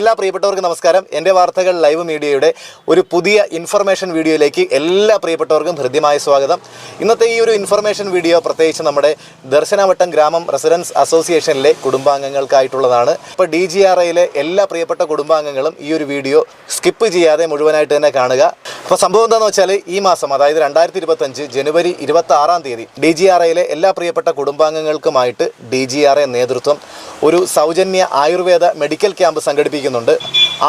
എല്ലാ പ്രിയപ്പെട്ടവർക്കും നമസ്കാരം. എന്റെ വാർത്തകൾ ലൈവ് മീഡിയയുടെ ഒരു പുതിയ ഇൻഫർമേഷൻ വീഡിയോയിലേക്ക് എല്ലാ പ്രിയപ്പെട്ടവർക്കും ഹൃദ്യമായ സ്വാഗതം. ഇന്നത്തെ ഈ ഒരു ഇൻഫർമേഷൻ വീഡിയോ പ്രത്യേകിച്ച് നമ്മുടെ ദർശനവട്ടം ഗ്രാമം റെസിഡൻസ് അസോസിയേഷനിലെ കുടുംബാംഗങ്ങൾക്കായിട്ടുള്ളതാണ്. ഇപ്പോൾ ഡി ജി ആർ ഐയിലെ എല്ലാ പ്രിയപ്പെട്ട കുടുംബാംഗങ്ങളും ഈ ഒരു വീഡിയോ സ്കിപ്പ് ചെയ്യാതെ മുഴുവനായിട്ട് തന്നെ കാണുക. അപ്പോൾ സംഭവം എന്താണെന്ന് വെച്ചാൽ ഈ മാസം അതായത് രണ്ടായിരത്തി ഇരുപത്തഞ്ച് ജനുവരി ഇരുപത്തി ആറാം തീയതി ഡി ജി ആർ ഐയിലെ എല്ലാ പ്രിയപ്പെട്ട കുടുംബാംഗങ്ങൾക്കുമായിട്ട് ഡി ജി ആർ ഐ നേതൃത്വം ഒരു സൗജന്യ ആയുർവേദ മെഡിക്കൽ ക്യാമ്പ് സംഘടിപ്പിക്കുന്നുണ്ട്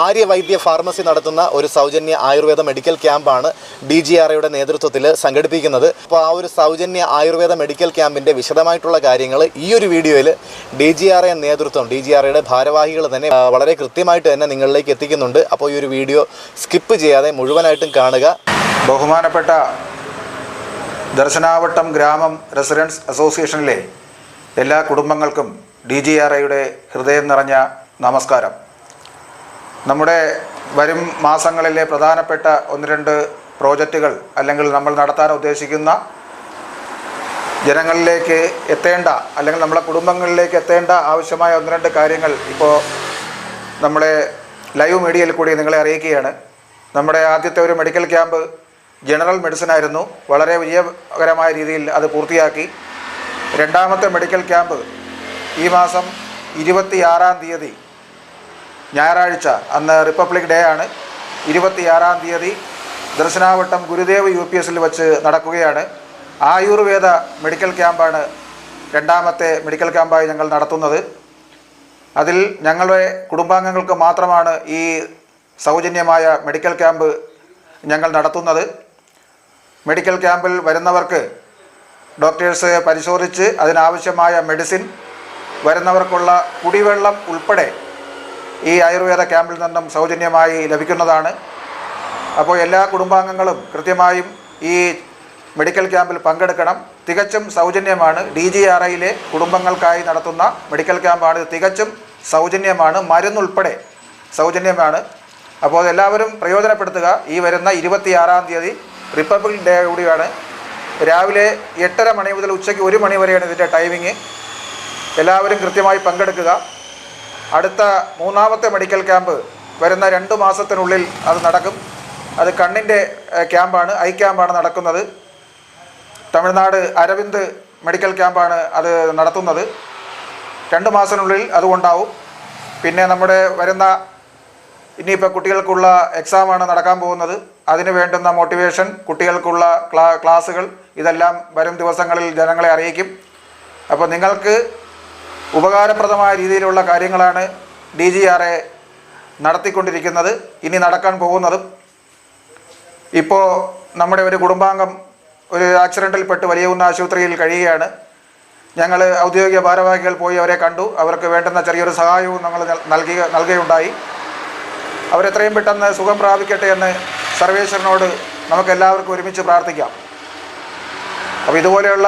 ആര്യവൈദ്യ ഫാർമസി നടത്തുന്ന ഒരു സൗജന്യ ആയുർവേദ മെഡിക്കൽ ക്യാമ്പാണ് ഡി ജി ആർ ഐയുടെ നേതൃത്വത്തിൽ സംഘടിപ്പിക്കുന്നത്. അപ്പോൾ ആ ഒരു സൗജന്യ ആയുർവേദ മെഡിക്കൽ ക്യാമ്പിന്റെ വിശദമായിട്ടുള്ള കാര്യങ്ങൾ ഈ ഒരു വീഡിയോയിൽ ഡി ജി ആർ ഐ നേതൃത്വം ഡി ജി ആർ ഐയുടെ ഭാരവാഹികൾ തന്നെ വളരെ കൃത്യമായിട്ട് തന്നെ നിങ്ങളിലേക്ക് എത്തിക്കുന്നുണ്ട്. അപ്പോൾ ഈ ഒരു വീഡിയോ സ്കിപ്പ് ചെയ്യാതെ മുഴുവനായിട്ടും കാണുക. ബഹുമാനപ്പെട്ട ദർശനാവട്ടം ഗ്രാമം റെസിഡൻസ് അസോസിയേഷനിലെ എല്ലാ കുടുംബങ്ങൾക്കും ഡി ജി ആർ ഐയുടെ ഹൃദയം നിറഞ്ഞ നമസ്കാരം. നമ്മുടെ വരും മാസങ്ങളിലെ പ്രധാനപ്പെട്ട ഒന്ന് രണ്ട് പ്രോജക്റ്റുകൾ അല്ലെങ്കിൽ നമ്മൾ നടത്താൻ ഉദ്ദേശിക്കുന്ന ജനങ്ങളിലേക്ക് എത്തേണ്ട അല്ലെങ്കിൽ നമ്മളെ കുടുംബങ്ങളിലേക്ക് എത്തേണ്ട ആവശ്യമായ ഒന്ന് രണ്ട് കാര്യങ്ങൾ ഇപ്പോൾ നമ്മളെ ലൈവ് മീഡിയയിൽ കൂടി നിങ്ങളെ അറിയിക്കുകയാണ്. നമ്മുടെ ആദ്യത്തെ ഒരു മെഡിക്കൽ ക്യാമ്പ് ജനറൽ മെഡിസിൻ ആയിരുന്നു. വളരെ വിജയകരമായ രീതിയിൽ അത് പൂർത്തിയാക്കി. രണ്ടാമത്തെ മെഡിക്കൽ ക്യാമ്പ് ഈ മാസം ഇരുപത്തിയാറാം തീയതി ഞായറാഴ്ച അന്ന് റിപ്പബ്ലിക് ഡേ ആണ്. ഇരുപത്തിയാറാം തീയതി ദർശനാവട്ടം ഗുരുദേവ് യു പി എസിൽ വച്ച് നടക്കുകയാണ്. ആയുർവേദ മെഡിക്കൽ ക്യാമ്പാണ് രണ്ടാമത്തെ മെഡിക്കൽ ക്യാമ്പായി ഞങ്ങൾ നടത്തുന്നത്. അതിൽ ഞങ്ങളുടെ കുടുംബാംഗങ്ങൾക്ക് മാത്രമാണ് ഈ സൗജന്യമായ മെഡിക്കൽ ക്യാമ്പ് ഞങ്ങൾ നടത്തുന്നത്. മെഡിക്കൽ ക്യാമ്പിൽ വരുന്നവർക്ക് ഡോക്ടേഴ്സ് പരിശോധിച്ച് അതിനാവശ്യമായ മെഡിസിൻ വരുന്നവർക്കുള്ള കുടിവെള്ളം ഉൾപ്പെടെ ഈ ആയുർവേദ ക്യാമ്പിൽ നിന്നും സൗജന്യമായി ലഭിക്കുന്നതാണ്. അപ്പോൾ എല്ലാ കുടുംബാംഗങ്ങളും കൃത്യമായും ഈ മെഡിക്കൽ ക്യാമ്പിൽ പങ്കെടുക്കണം. തികച്ചും സൗജന്യമാണ്. ഡി ജി ആർ ഐയിലെ കുടുംബങ്ങൾക്കായി നടത്തുന്ന മെഡിക്കൽ ക്യാമ്പാണ്. തികച്ചും സൗജന്യമാണ്. മരുന്നുൾപ്പെടെ സൗജന്യമാണ്. അപ്പോൾ എല്ലാവരും പ്രയോജനപ്പെടുത്തുക. ഈ വരുന്ന ഇരുപത്തിയാറാം തീയതി റിപ്പബ്ലിക് ഡേ കൂടിയാണ്. രാവിലെ എട്ടര മണി മുതൽ ഉച്ചയ്ക്ക് ഒരു മണി വരെയാണ് ഇതിന്റെ ടൈമിങ് എല്ലാവരും കൃത്യമായി പങ്കെടുക്കുക. അടുത്ത മൂന്നാമത്തെ മെഡിക്കൽ ക്യാമ്പ് വരുന്ന രണ്ട് മാസത്തിനുള്ളിൽ അത് നടക്കും. അത് കണ്ണിന്റെ ക്യാമ്പാണ് ഐ ക്യാമ്പാണ് നടക്കുന്നത്. തമിഴ്നാട് അരവിന്ദ് മെഡിക്കൽ ക്യാമ്പാണ് അത് നടത്തുന്നത്. രണ്ട് മാസത്തിനുള്ളിൽ അതുകൊണ്ടാവും പിന്നെ നമ്മുടെ വരുന്ന ഇനിയിപ്പോൾ കുട്ടികൾക്കുള്ള എക്സാമാണ് നടക്കാൻ പോകുന്നത്. അതിന് വേണ്ടുന്ന മോട്ടിവേഷൻ കുട്ടികൾക്കുള്ള ക്ലാ ക്ലാസ്സുകൾ ഇതെല്ലാം വരും ദിവസങ്ങളിൽ ജനങ്ങളെ അറിയിക്കും. അപ്പോൾ നിങ്ങൾക്ക് ഉപകാരപ്രദമായ രീതിയിലുള്ള കാര്യങ്ങളാണ് ഡി ജി ആർ എ നടത്തിക്കൊണ്ടിരിക്കുന്നത്. ഇനി നടക്കാൻ പോകുന്നതും ഇപ്പോൾ നമ്മുടെ ഒരു കുടുംബാംഗം ഒരു ആക്സിഡന്റിൽപ്പെട്ട് വലിയകുന്ന ആശുപത്രിയിൽ കഴിയുകയാണ്. ഞങ്ങൾ ഔദ്യോഗിക ഭാരവാഹികൾ പോയി അവരെ കണ്ടു. അവർക്ക് വേണ്ടുന്ന ചെറിയൊരു സഹായവും ഞങ്ങൾ നൽകി നൽകുക നൽകുകയുണ്ടായി. അവരെത്രയും പെട്ടെന്ന് സുഖം പ്രാപിക്കട്ടെ എന്ന് സർവേശ്വരനോട് നമുക്ക് എല്ലാവർക്കും ഒരുമിച്ച് പ്രാർത്ഥിക്കാം. അപ്പോൾ ഇതുപോലെയുള്ള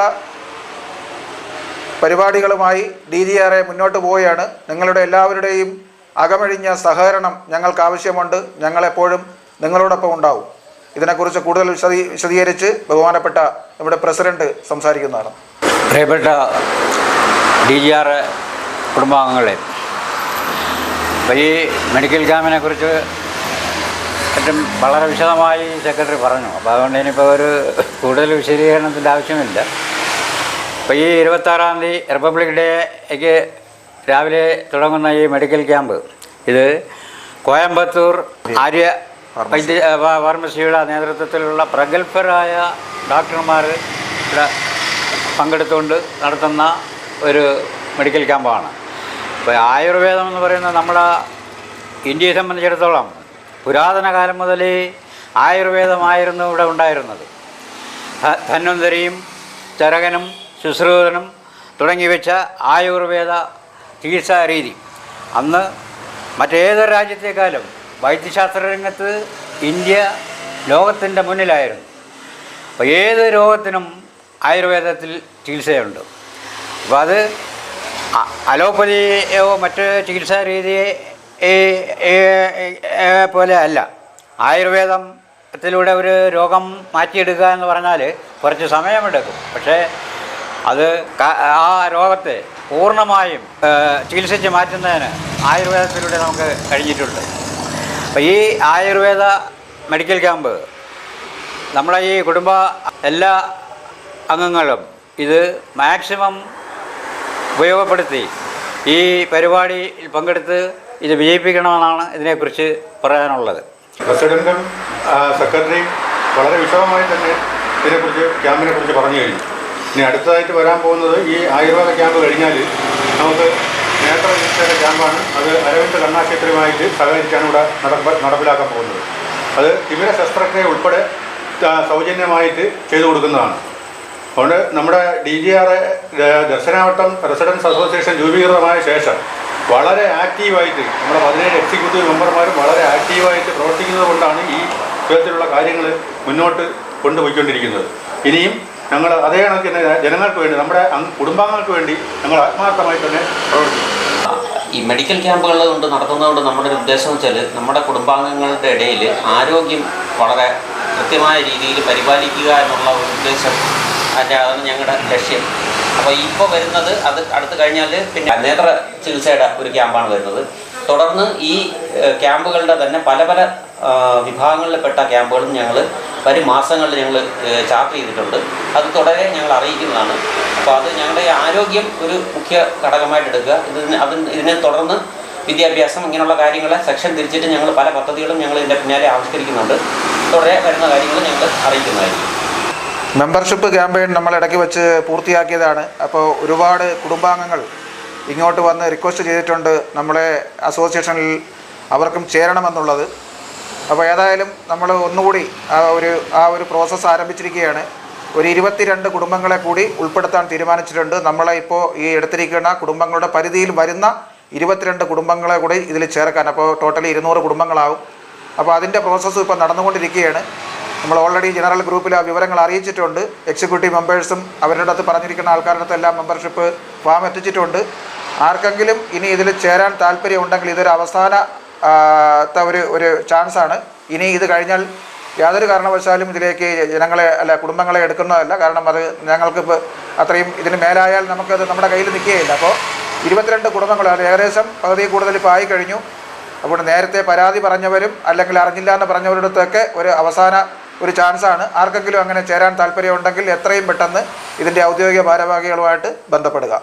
പരിപാടികളുമായി ഡി ജി എ മുന്നോട്ട് പോവുകയാണ്. നിങ്ങളുടെ എല്ലാവരുടെയും അകമഴിഞ്ഞ സഹകരണം ഞങ്ങൾക്ക് ആവശ്യമുണ്ട്. ഞങ്ങളെപ്പോഴും നിങ്ങളോടൊപ്പം ഉണ്ടാവും. ഇതിനെക്കുറിച്ച് കൂടുതൽ വിശദീ വിശദീകരിച്ച് ബഹുമാനപ്പെട്ട നമ്മുടെ പ്രസിഡന്റ് സംസാരിക്കുന്നതാണ്. പ്രിയപ്പെട്ട ഡി ജി ആർ കുടുംബാംഗങ്ങളെ ഈ മെഡിക്കൽ ക്യാമ്പിനെ കുറിച്ച് ഏറ്റവും വളരെ വിശദമായി സെക്രട്ടറി പറഞ്ഞു. അപ്പോൾ അതുകൊണ്ട് ഇനിയിപ്പോൾ ഒരു കൂടുതൽ വിശദീകരണത്തിന്റെ ആവശ്യമില്ല. അപ്പോൾ ഈ ഇരുപത്താറാം തീയതി റിപ്പബ്ലിക് ഡേക്ക് രാവിലെ തുടങ്ങുന്ന ഈ മെഡിക്കൽ ക്യാമ്പ് ഇത് കോയമ്പത്തൂർ ആര്യ വൈദ്യ ഫാർമസിയുടെ നേതൃത്വത്തിലുള്ള പ്രഗത്ഭരായ ഡോക്ടർമാർ ഇവിടെ പങ്കെടുത്തുകൊണ്ട് നടത്തുന്ന ഒരു മെഡിക്കൽ ക്യാമ്പാണ്. ഇപ്പോൾ ആയുർവേദം എന്ന് പറയുന്നത് നമ്മുടെ ഇന്ത്യയെ സംബന്ധിച്ചിടത്തോളം പുരാതന കാലം മുതലേ ആയുർവേദമായിരുന്നു ഇവിടെ ഉണ്ടായിരുന്നത്. ധന്വന്തരിയും ചരകനും ശുശ്രൂതനും തുടങ്ങി വെച്ച ആയുർവേദ ചികിത്സാരീതി അന്ന് മറ്റേതൊരു രാജ്യത്തെക്കാളും വൈദ്യശാസ്ത്ര രംഗത്ത് ഇന്ത്യ ലോകത്തിന്റെ മുന്നിലായിരുന്നു. അപ്പോൾ ഏത് രോഗത്തിനും ആയുർവേദത്തിൽ ചികിത്സയുണ്ട്. അപ്പോൾ അത് അലോപ്പതിയോ മറ്റ് ചികിത്സാ രീതിയെ ഏ- ഏ- ഏ- പോലെ അല്ല. ആയുർവേദത്തിലൂടെ ഒരു രോഗം മാറ്റിയെടുക്കുക എന്ന് പറഞ്ഞാൽ കുറച്ച് സമയമെടുക്കും. പക്ഷേ അത് ആ രോഗത്തെ പൂർണമായും ചികിത്സിച്ച് മാറ്റുന്നതിന് ആയുർവേദത്തിലൂടെ നമുക്ക് കഴിഞ്ഞിട്ടുണ്ട്. അപ്പോൾ ഈ ആയുർവേദ മെഡിക്കൽ ക്യാമ്പ് നമ്മളെ ഈ കുടുംബ എല്ലാ അംഗങ്ങളും ഇത് മാക്സിമം ഉപയോഗപ്പെടുത്തി ഈ പരിപാടിയിൽ പങ്കെടുത്ത് ഇത് വിജയിപ്പിക്കണമെന്നാണ് ഇതിനെക്കുറിച്ച് പറയാനുള്ളത്. പ്രസിഡന്റും സെക്രട്ടറിയും വളരെ വിശദമായി തന്നെ ഇതിനെക്കുറിച്ച് ക്യാമ്പിനെ കുറിച്ച് പറഞ്ഞു കഴിഞ്ഞു. ഇനി അടുത്തതായിട്ട് വരാൻ പോകുന്നത് ഈ ആയുർവേദ ക്യാമ്പ് കഴിഞ്ഞാൽ നമുക്ക് നേത്ര ചികിത്സയുടെ ക്യാമ്പാണ്. അത് അരവിന്ദ് കണ്ണാശുപത്രിയുമായിട്ട് സഹകരിച്ചാണ് ഇവിടെ നടപ്പ നടപ്പിലാക്കാൻ പോകുന്നത്. അത് തിമിര ശസ്ത്രക്രിയ ഉൾപ്പെടെ സൗജന്യമായിട്ട് ചെയ്തു കൊടുക്കുന്നതാണ്. അതുകൊണ്ട് നമ്മുടെ D G R Darshanavattam residence association രൂപീകൃതമായ ശേഷം വളരെ ആക്റ്റീവായിട്ട് നമ്മുടെ പതിനേഴ് എക്സിക്യൂട്ടീവ് മെമ്പർമാരും വളരെ ആക്റ്റീവായിട്ട് പ്രവർത്തിക്കുന്നത് കൊണ്ടാണ് ഈ വിധത്തിലുള്ള കാര്യങ്ങൾ മുന്നോട്ട് കൊണ്ടുപോയിക്കൊണ്ടിരിക്കുന്നത്. ഇനിയും ഞങ്ങൾ അതേ കണക്കിന് ജനങ്ങൾക്ക് വേണ്ടി നമ്മുടെ കുടുംബാംഗങ്ങൾക്ക് വേണ്ടി ഞങ്ങൾ ആത്മാർത്ഥമായി തന്നെ പ്രവർത്തിക്കും. ഈ മെഡിക്കൽ ക്യാമ്പുകൾ കൊണ്ട് നടത്തുന്നതുകൊണ്ട് നമ്മുടെ ഒരു ഉദ്ദേശം വെച്ചാൽ നമ്മുടെ കുടുംബാംഗങ്ങളുടെ ഇടയിൽ ആരോഗ്യം വളരെ കൃത്യമായ രീതിയിൽ പരിപാലിക്കുക എന്നുള്ള ഒരു ഉദ്ദേശം അതിന്റെ അതാണ് ഞങ്ങളുടെ ലക്ഷ്യം. അപ്പോൾ ഇപ്പോൾ വരുന്നത് അത് അടുത്ത് കഴിഞ്ഞാൽ പിന്നെ നേത്ര ചികിത്സയുടെ ഒരു ക്യാമ്പാണ് വരുന്നത്. തുടർന്ന് ഈ ക്യാമ്പുകളുടെ തന്നെ പല പല വിഭാഗങ്ങളിൽപ്പെട്ട ക്യാമ്പുകളും ഞങ്ങൾ വരും മാസങ്ങളിൽ ഞങ്ങൾ ചാർട്ട് ചെയ്തിട്ടുണ്ട്. അത് തുടരെ ഞങ്ങൾ അറിയിക്കുന്നതാണ്. അപ്പോൾ അത് ഞങ്ങളുടെ ആരോഗ്യം ഒരു മുഖ്യ ഘടകമായിട്ട് എടുക്കുക. ഇതിന് അതിന് ഇതിനെ തുടർന്ന് വിദ്യാഭ്യാസം ഇങ്ങനെയുള്ള കാര്യങ്ങളെ സെക്ഷൻ തിരിച്ചിട്ട് ഞങ്ങൾ പല പദ്ധതികളും ഞങ്ങൾ ഇതിന്റെ പിന്നാലെ ആവിഷ്കരിക്കുന്നുണ്ട്. തുടരെ വരുന്ന കാര്യങ്ങൾ ഞങ്ങൾ അറിയിക്കുന്നതായിരിക്കും. മെമ്പർഷിപ്പ് ക്യാമ്പയിൻ നമ്മൾ ഇടയ്ക്ക് വെച്ച് പൂർത്തിയാക്കിയതാണ്. അപ്പോൾ ഒരുപാട് കുടുംബാംഗങ്ങൾ ഇങ്ങോട്ട് വന്ന് റിക്വസ്റ്റ് ചെയ്തിട്ടുണ്ട് നമ്മളെ അസോസിയേഷനിൽ അവർക്കും ചേരണമെന്നുള്ളത്. അപ്പോൾ ഏതായാലും നമ്മൾ ഒന്നുകൂടി ആ ഒരു ആ ഒരു പ്രോസസ്സ് ആരംഭിച്ചിരിക്കുകയാണ്. ഒരു ഇരുപത്തിരണ്ട് കുടുംബങ്ങളെ കൂടി ഉൾപ്പെടുത്താൻ തീരുമാനിച്ചിട്ടുണ്ട്. നമ്മളെ ഇപ്പോൾ ഈ എടുത്തിരിക്കുന്ന കുടുംബങ്ങളുടെ പരിധിയിൽ വരുന്ന ഇരുപത്തിരണ്ട് കുടുംബങ്ങളെ കൂടി ഇതിൽ ചേർക്കാൻ. അപ്പോൾ ടോട്ടലി ഇരുന്നൂറ് കുടുംബങ്ങളാവും. അപ്പോൾ അതിന്റെ പ്രോസസ്സ് ഇപ്പോൾ നടന്നുകൊണ്ടിരിക്കുകയാണ്. നമ്മൾ ഓൾറെഡി ജനറൽ ഗ്രൂപ്പിൽ ആ വിവരങ്ങൾ അറിയിച്ചിട്ടുണ്ട്. എക്സിക്യൂട്ടീവ് മെമ്പേഴ്സും അവരുടെ അടുത്ത് പറഞ്ഞിരിക്കുന്ന ആൾക്കാരുടെ അടുത്ത് എല്ലാം മെമ്പർഷിപ്പ് ഫാം എത്തിച്ചിട്ടുണ്ട്. ആർക്കെങ്കിലും ഇനി ഇതിൽ ചേരാൻ താല്പര്യമുണ്ടെങ്കിൽ ഇതൊരു അവസാന ഒരു ഒരു ചാൻസാണ് ഇനി ഇത് കഴിഞ്ഞാൽ യാതൊരു കാരണവശാലും ഇതിലേക്ക് ജനങ്ങളെ അല്ല കുടുംബങ്ങളെ എടുക്കുന്നതല്ല. കാരണം അത് ഞങ്ങൾക്കിപ്പോൾ അത്രയും ഇതിന് മേലായാൽ നമുക്കത് നമ്മുടെ കയ്യിൽ നിൽക്കുകയില്ല. അപ്പോൾ ഇരുപത്തിരണ്ട് കുടുംബങ്ങൾ അത് ഏകദേശം പകുതി കൂടുതൽ ഇപ്പോൾ ആയി കഴിഞ്ഞു. അപ്പോൾ നേരത്തെ പരാതി പറഞ്ഞവരും അല്ലെങ്കിൽ അറിഞ്ഞില്ല എന്ന് പറഞ്ഞവരുടെ ഒരു അവസാന ഒരു ചാൻസാണ് ആർക്കെങ്കിലും അങ്ങനെ ചേരാൻ താല്പര്യമുണ്ടെങ്കിൽ എത്രയും പെട്ടെന്ന് ഇതിന്റെ ഔദ്യോഗിക ഭാരവാഹികളുമായിട്ട് ബന്ധപ്പെടുക.